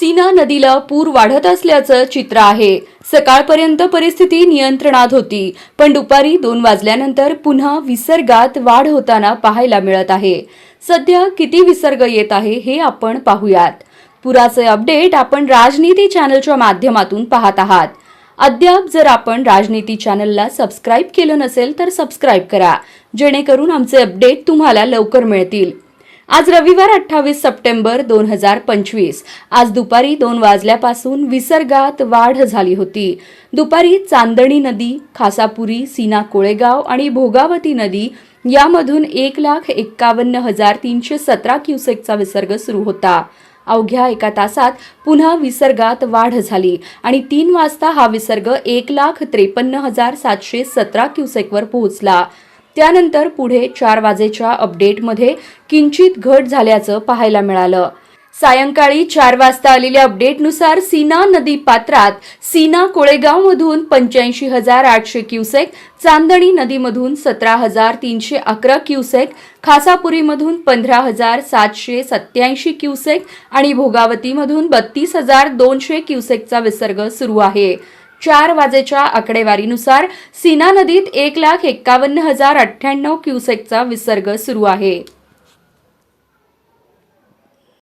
सीना नदीला पूर वाढत असल्याचं चित्र आहे. सकाळपर्यंत परिस्थिती नियंत्रणात होती. पण दुपारी दोन वाजल्यानंतर पुन्हा विसर्गात वाढ होताना पाहायला मिळत आहे. सध्या किती विसर्ग येत आहे हे आपण पाहूयात. पुराचे अपडेट आपण राजनीती चॅनलच्या माध्यमातून पाहत आहात. अद्याप जर आपण राजनीती चॅनलला सबस्क्राईब केलं नसेल तर सबस्क्राईब करा. जेणेकरून आमचे अपडेट तुम्हाला लवकर मिळतील. आज रविवार अठ्ठावीस सप्टेंबर दोन हजार पंचवीस. आज दुपारी दोन वाजल्यापासून विसर्गात वाढ झाली होती. दुपारी चांदणी नदी खासापुरी सीना कोळेगाव आणि भोगावती नदी यामधून एक लाख एक्कावन्न हजार तीनशे सतरा क्युसेकचा विसर्ग सुरू होता. अवघ्या एका तासात पुन्हा विसर्गात वाढ झाली आणि तीन वाजता हा विसर्ग एक लाख त्रेपन्न हजार सातशे सतरा क्युसेकवर पोहोचला. त्यानंतर पुढे चार वाजेच्या अपडेटमध्ये किंचित घट झाल्याचं पाहायला मिळालं. सायंकाळी चार वाजता आलेल्या अपडेटनुसार सीना नदी पात्रात सीना कोळेगावमधून पंच्याऐंशी हजार आठशे क्युसेक चांदणी नदीमधून सतरा हजार तीनशे अकरा क्युसेक खासापुरीमधून पंधरा हजार सातशे सत्याऐंशी क्युसेक आणि भोगावतीमधून बत्तीस हजार दोनशे क्युसेकचा विसर्ग सुरू आहे. चार वाजेच्या आकडेवारीनुसार सीना नदीत एक लाख एक्कावन्न हजार अठ्ठ्याण्णव क्युसेकचा विसर्ग सुरू आहे.